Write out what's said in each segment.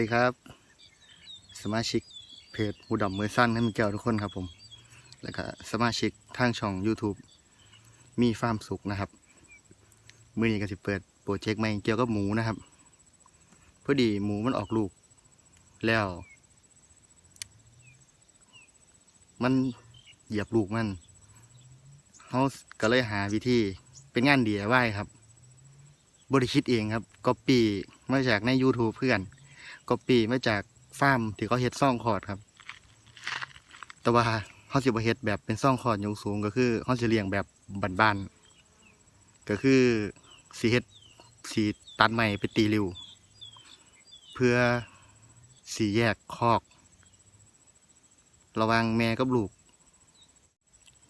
ดีครับ สมาชิกเพจหูดำมือสั้นให้มีแก้วทุกคนครับผม แล้วก็สมาชิกทางช่อง YouTube มีฟาร์มสุขนะครับ มือนี้ก็จะเปิดโปรเจกต์ใหม่เกี่ยวกับหมูนะครับ พอดีหมูมันออกลูก แล้ว มันเหยียบลูกมันเขาก็เลยหาวิธีเป็นงาน DIY ครับบริคิดเองครับก๊อปปี้มาจากใน YouTube เพื่อน ก๊อปปี้มาจากฟาร์มที่เขาเฮ็ดซ่องคอดครับ แต่ว่าเขาสิบเฮ็ดแบบเป็นซ่องคอดยกสูงก็คือเขาสิเลี้ยงแบบบานๆก็คือสีเฮ็ดสีตัดใหม่ไปตีริวเพื่อสีแยกคอก ระวังแม่กับลูก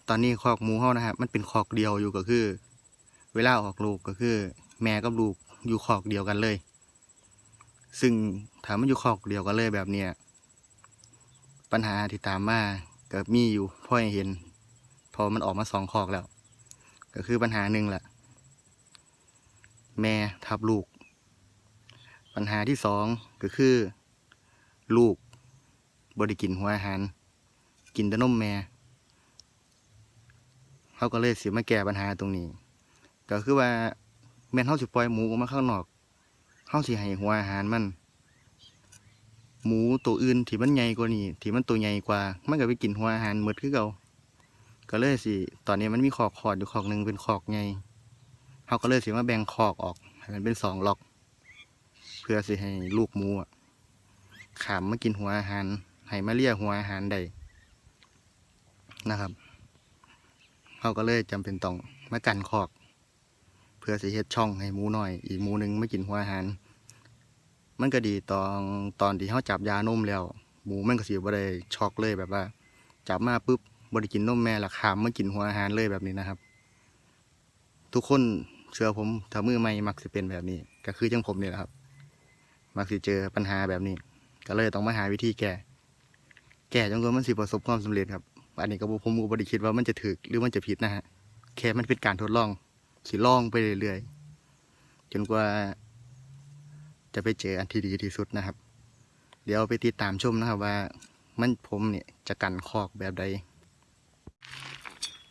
ตอนนี้คอกหมูเฮานะครับมันเป็นคอกเดียวอยู่ก็คือ เวลาออกลูกก็คือ แม่กับลูกอยู่คอกเดียวกันเลย ซึ่งถามมันอยู่คอกเดียวกันเลยแบบเนี้ยปัญหาที่ตามมาก็มีอยู่พ่อเห็น พอมันออกมาสองคอกแล้ว ก็คือปัญหาหนึ่งแหละแม่ทับลูก ปัญหาที่สองก็คือ ลูกบริกินหัวอาหาร กินแต่นมแม่เขาก็เลยสิมาแก้ปัญหาตรงนี้ ก็คือว่าแม่เฮาสิปล่อยหมูออกมาข้างนอก เฮาสิให้หัวอาหารมัน หมูตัวอื่นที่มันใหญ่กว่านี้ที่มันตัวใหญ่กว่า มันก็ไปกินหัวอาหารหมดคือเก่าก็เลยสิ ตอนนี้มันมีคอกคอดอยู่คอกหนึ่งเป็นคอกใหญ่เฮาก็เลยสิมาแบ่งคอกออกให้มันเป็นสองล็อก เพื่อสิให้ลูกหมูอะขามมากินหัวอาหารให้มาเลียหัวอาหารได้นะครับเฮาก็เลยจำเป็นต้องมากันคอก เพื่อสิเฮ็ดช่องให้หมูหน่อย อีกหมูหนึ่งไม่กินหัวอาหาร มันก็ดีตอนตอนที่เขาจับยานมแล้ว หมูมันก็สิบ่ได้ช็อกเลยแบบว่า จับมาปุ๊บบ่ได้กินนมแม่และขามไมากินหัวอาหารเลยแบบนี้นะครับ ทุกคนเชื่อผมถ้ามือใหม่มักสิเป็นแบบนี้ ก็คือจังผมนี่แหละครับ มักสิเจอปัญหาแบบนี้ ก็เลยต้องมาหาวิธีแก้แก้จนกว่ามันสิประสบความสำเร็จครับ อันนี้ก็ผมก็บ่ได้คิดว่ามันจะถูกหรือมันจะผิดนะฮะแค่มันเป็นการทดลอง สิล่องไปเรื่อยๆ จนกว่า จะไปเจออันที่ดีที่สุดนะครับ เดี๋ยวไปติดตามชมนะครับว่ามันผมเนี่ยจะกันคอกแบบใด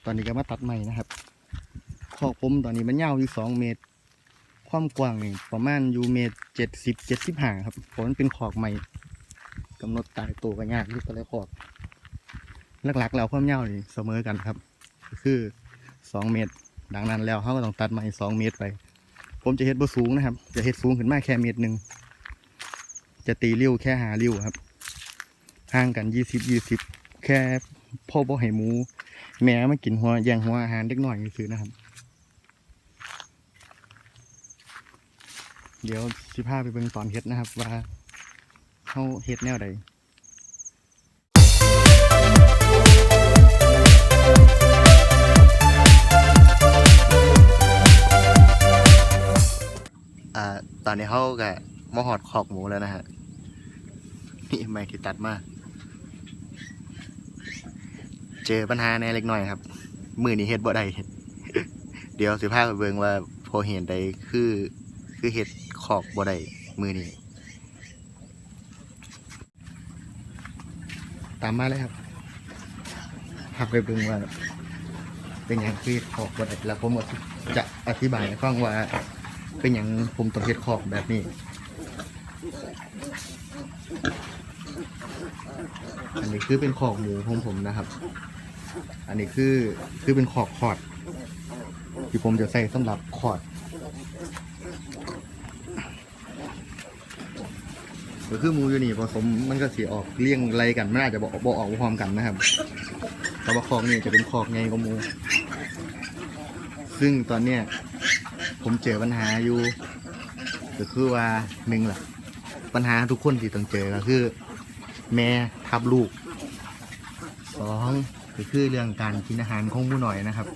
ตอนนี้ก็มาตัดใหม่นะครับ คอกผมตอนนี้มันยาวอยู่สองเมตร ความกว้างนี่ประมาณอยู่เมตรเจ็ดสิบเจ็ดสิบห้าครับเพราะมันเป็นคอกใหม่กำหนดตายตัวก็ยากที่แต่ลคอกหลักๆแล้วความยาวนี่เสมอกันครับ คือสองเมตร ดังนั้นแล้วเขาก็ต้องตัดใหม่สองเมตรไป ผมจะเฮ็ดบ่สูงนะครับ จะเฮ็ดสูงขึ้นมาแค่เมตรหนึ่งจะตีริ้วแค่หาริ้วครับห่างกันยี่สิบยี่สิบแค่พ่อบ่ให้หมู แม่มากินหัวแย่งหัวอาหารเล็กหน่อยซื้อนะครับ เดี๋ยวสิพาไปเบิ่งตอนเฮ็ดนะครับ ว่าเขาเฮ็ดแนวใด ตอนนี้เขาก็มาหอดขอกหมูแล้วนะฮะ นี่ไม่ที่ตัดมาเจอปัญหาในเล็กน้อยครับ มือนี้เฮ็ดบ่ได้เดี๋ยวสิพาไปเบิ่งว่าพอเห็นใดคือ คือเฮ็ดขอกบ่ได้มือนี้ ตามมาเลยครับพาไปเบิ่งว่า เป็นอย่างคือขอกบ่ได้แล้วผมก็จะอธิบายให้ฟังว่า เป็นอย่างผมต้องเฮ็ดขอกแบบนี้ อันนี้คือเป็นขอกหมูของผมนะครับ อันนี้คือคือเป็นขอกคอดที่ผมจะใส่สำหรับคอดก็คือหมูอยู่นี่ผสมมันก็สีออกเลี่ยงไรกันมันอาจจะบอกบอกออกพร้อมกันนะครับ แต่ว่าคอกนี่จะเป็นคอกไงกว่าหมู ซึ่งตอนเนี้ย ผมเจอปัญหาอยู่ก็คือว่าหนึ่งแหละปัญหาทุกคนที่ต้องเจอก็คือ แม่ทับลูกสองก็คือเรื่องการกินอาหารของหมูหน่อยนะครับ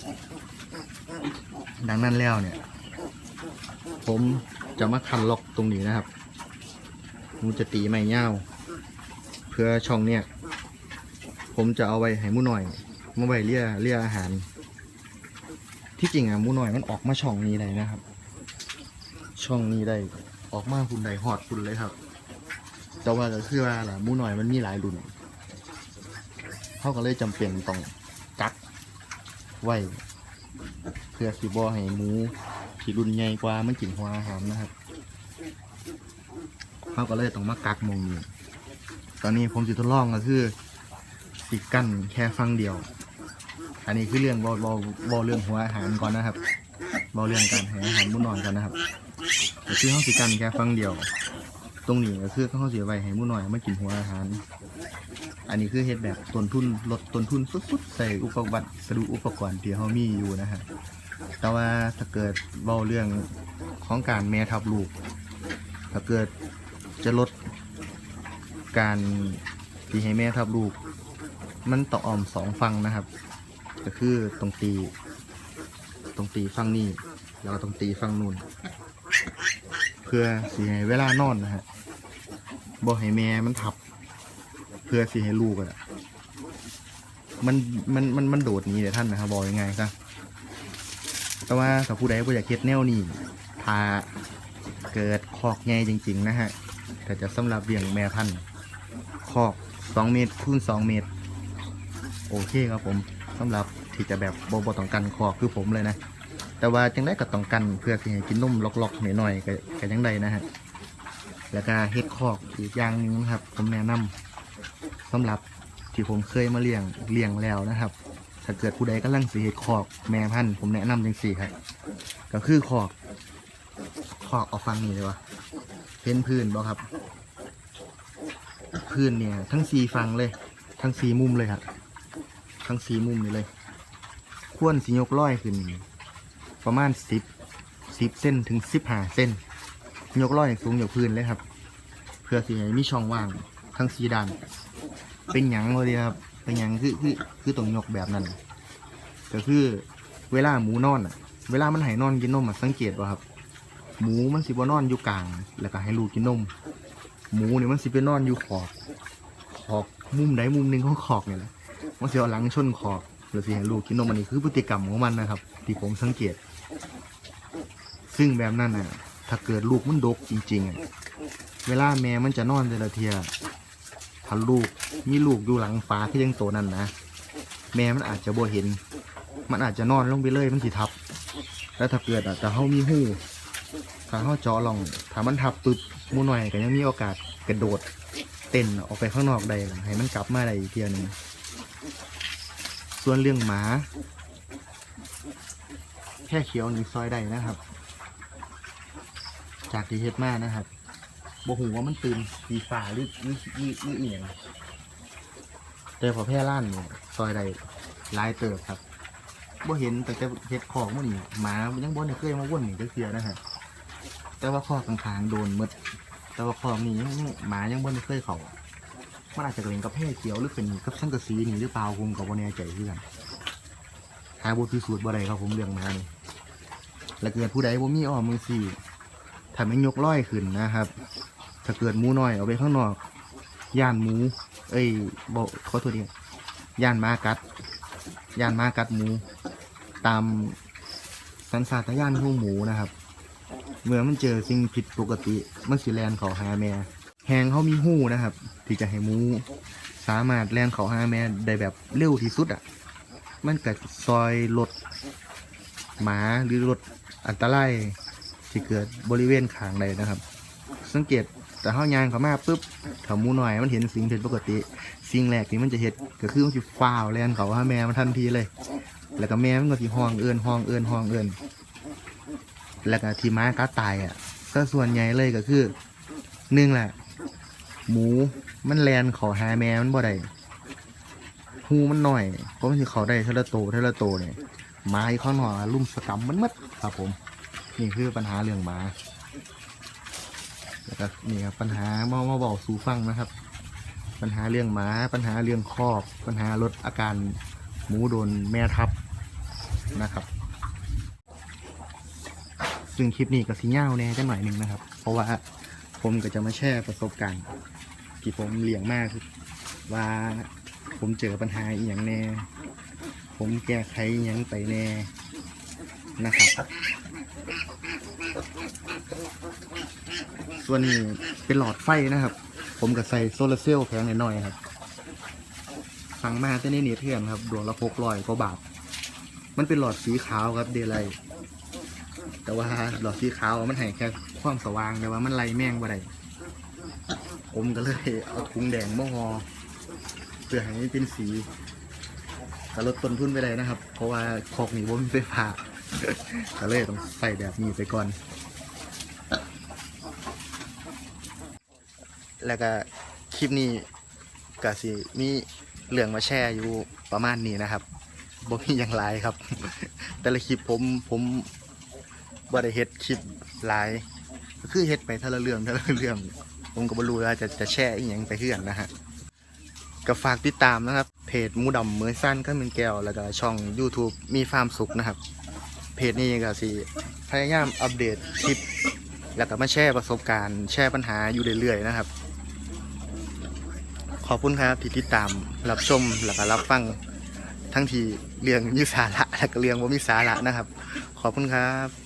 ดังนั้นแล้วเนี่ย ผมจะมาคันล็อกตรงนี้นะครับผมจะตีไม้เง่าเพื่อช่องเนี่ย ผมจะเอาไว้ให้มูหน่อยมาไว้เลี่ยเลี่ยอาหาร ที่จริงอะมูหน่อยมันออกมาช่องนี้ได้นะครับ ช่องนี้ได้ออกมาคุณใดหอดคุณเลยครับ แต่ว่าก็คือว่าล่ะมูน้อยมันมีหลายรุ่นเขาก็เลยจำเป็นต้องกักไว้เพื่อสิบ่ให้หมูที่รุ่นใหญ่กว่ามันกินหัวอาหารนะครับเขาก็เลยต้องมากักมองนี้ตอนนี้ผมสิทดลองก็คือสิดกั้นแค่ฟังเดียว อันนี้คือเรื่องบอบอบอเรื่องหัวอาหารก่อนนะครับบอเรื่องการให้อาหารมูน้อยก่อนนะครับก็คือเขาสิกั้นแค่ฟังเดียว ตรงนี้ก็คือเขาเสียไว้ให้มูน้อยมากินหัวอาหาร อันนี้คือเฮ็ดแบบต้นทุนลดต้นทุนสุดๆใส่อุปกรณ์สะดุอุปกรณ์ที่เขามีอยู่นะฮะแต่ว่าถ้าเกิดเบาเรื่องของการแม่ทับลูก ถ้าเกิดจะลดการที่ให้แม่ทับลูก มันต้องออมสองฟังนะครับ ก็คือตรงตี ตรงตีฟังนี้ แล้วก็ตรงตีฟังนู่น เพื่อสิให้เวลานอนนะฮะบ่ให้แม่มันทับ เพื่อสิให้ลูกอะมันมันมันมันโดดหนี้เดี๋ยวท่านนะครับบอกยังไงซะแต่ว่าถ้าผู้ใดบ่อยากเฮ็ดแนวนี้ถ้าเกิดคอกใหญ่จริง ๆ นะฮะแต่จะสำหรับเลี้ยงแม่พันธุ์คอก 2 เมตรคูณ2เมตร โอเคครับผม สำหรับที่จะแบบบ่บ่ต้องกันคอกคือผมเลยนะ แต่ว่าจังได้ก็ต้องกันเพื่อสิให้กินนมล็อกๆหน่อยๆก็ก็ยังได้นะฮะแล้วก็เฮ็ดคอกอีกอย่างหนึงนะครับ ผมแนะนำสำหรับที่ผมเคยมาเลี้ยงเลี้ยงแล้วนะครับ ถ้าเกิดผู้ใดกำลังสีคอกแม่พันธุ์ผมแนะนำจังสี่ครับก็คือคอกคอกเอาฟังนี่เลยวะเพ้นพื้นบ่ครับ พื้นเนี่ย ทั้งสีฟังเลย ทั้งสีมุมเลยครับ ทั้งสีมุมนี่เลยควรสียกร้อยขึ้น ประมาณสิบสิบเส้นถึงสิบห้าเส้น ยกร้อยสูงจากพื้นเลยครับ เพื่อสีให้มีช่องว่างทั้งสีด้าน เป็นหยังเลยครับ เป็นหยังคือคือคือต้องยกแบบนั้นก็คือเวลาหมูนอนอะ เวลามันให้นอนกินนมอะสังเกตว่าครับ หมูมันสิบนอนอยู่กลาง แล้วก็ให้ลูกกินนม หมูเนี่ยมันสิไปนอนอยู่ขอบขอบมุมใดมุมหนึ่งของขอบเนี่ยแหละ มันสิเอาหลังชนขอบแล้วสิให้ลูกกินนมอันนี้คือพฤติกรรมของมันนะครับ ที่ผมสังเกต ซึ่งแบบนั้นน่ะถ้าเกิดลูกมันดกจริงๆอะเวลาแม่มันจะนอนแต่ละเทียถ้าลูกมีลูกอยู่หลังฟ้าที่ยังโตนั่นนะแม่มันอาจจะบ่เห็น มันอาจจะนอนลงไปเลยมันสิทับ แล้วถ้าเกิดอะแต่เขามีหูถ้าเขาเจาะลองถ้ามันทับปึ๊บมูหน่อยก็ยังมีโอกาสกระโดดเต้นออกไปข้างนอกได้ให้มันกลับมาได้อีกเทียนึง ส่วนเรื่องหมา แค่เขียวหนึ่งซอยได้นะครับ จากที่เฮ็ดมานะครับบ่หูว่ามันตื่นสีฟ้าหรือหรือหรือหรือเอียงแต่พอแพร่ล้านเนี่ยซอยใดหลายเติบครับบ่เห็นแต่แต่เฮ็ดของมันนี่หมายังบ่ได้เคยมาว่นนี่จักเทื่อนะฮะแต่ว่าข้อข้างๆโดนหมดแต่ว่าข้อนี้ยังหมายังบ่ได้เคยเข้า มันอาจจะเป็นกับแพร่เขียวหรือเป็นกับสังกระสีนี่หรือเปล่าผมก็บ่แน่ใจคือกันหาบ่พิสูจน์บ่ได้ครับผมเรื่องมานี่แล้วเกิดผู้ใดบ่มีอ้อมมือสี่ถ้าไมันยกร้อยขึ้นนะครับ ถ้าเกิดหมูน้อยเอาไปข้างนอกย่านหมู เอ้ยบอกขอโทษทีย่านมากัดย่านมากัดหมู ตามสัญชาตญาณของหมูนะครับ เมื่อมันเจอสิ่งผิดปกติ มันสิแลนเขาหาแม่ หงเขามีหูนะครับ ที่จะให้หมูสามารถแลนเขาหาแม่ได้แบบเร็วที่สุดอะ มันก็ซอยลดหมาหรือลดอันตรายที่เกิดบริเวณขางใดนะครับ สังเกตแต่เฮายางเขามาปุ๊บถ้ามูหน่อยมันเห็นสิ่งผิดปกติ สิ่งแรกที่มันจะเห็ดก็คือมันจะฟาวแลนเขาหาแม่มันทันทีเลย แล้วก็แม่มันก็ที่ห้องเอินห้องเอินห้องเอินแล้วก็ที่ม้าก็ตายอะก็ส่วนใหญ่เลยก็คือหนึ่งแหละ หมูมันแลนเขาหาแม่มันบ่ได้หูมันหน่อยเพราะมันสิเขาได้เทละโตเทละโตเนี่ยหมาอีกข้างนอกอลุ่มสกรรมมันมัดครับผม นี่คือปัญหาเรื่องหมาแล้วก็นี่ครับปัญหามามาบอกสู่ฟังนะครับ ปัญหาเรื่องหมาปัญหาเรื่องครอกปัญหาลดอาการหมูโดนแม่ทับนะครับ ซึ่งคลิปนี้ก็สีเงาแน่จังหน่อยหนึ่งนะครับ เพราะว่า ผมก็จะมาแชร์ประสบการณ์ที่ผมเลี้ยงมากว่าผมเจอปัญหาอย่างแน่ ผมแก้ไขอย่างไปแน่นะครับ ส่วนนี้เป็นหลอดไฟนะครับ ผมก็ใส่โซลาร์เซลล์แพงหน่อยครับสั่งมาแต่ในเน็ตเถื่อนครับดวงละหกร้อยกว่าบาท มันเป็นหลอดสีขาวครับเดลัย แต่ว่าหลอดสีขาวมันให้แค่ความสว่างแต่ว่ามันไล่แม่งบ่ได้ผมก็เลยเอาถุงแดงมาห่อเพื่อให้มันเป็นสีก็ลดต้นทุนไปเลยนะครับ เพราะว่าคอกนี้ว่ามีไฟฟ้าก็เลยต้องใส่แบบนี้ไปก่อน แล้วก็คลิปนี้ก็สิมีเรื่องมาแชร์อยู่ประมาณนี้นะครับบ่มีอย่างไรครับ แต่ละคลิปผมผม บ่ได้เฮ็ดคลิปหลายคือเฮ็ดไปทีละเรื่องทีละเรื่อง ผมก็บ่รู้ว่าจะจะแชร์อีหยังไปเพื่อนนะฮะก็ฝากติดตามนะครับ เพจมูดำเมยสั้นก็เป็นแก้ว แล้วก็ช่อง YouTube มีฟาร์มสุขนะครับ เพจนี้ก็สิพยายามอัปเดตคลิป แล้วก็มาแชร์ประสบการณ์ แชร์ปัญหาอยู่เรื่อยๆนะครับ ขอบคุณครับที่ติดตามรับชมแล้วก็รับฟังทั้งที่เรื่องมีสาระและก็เรื่องว่ามีสาระนะครับ ขอบคุณครับ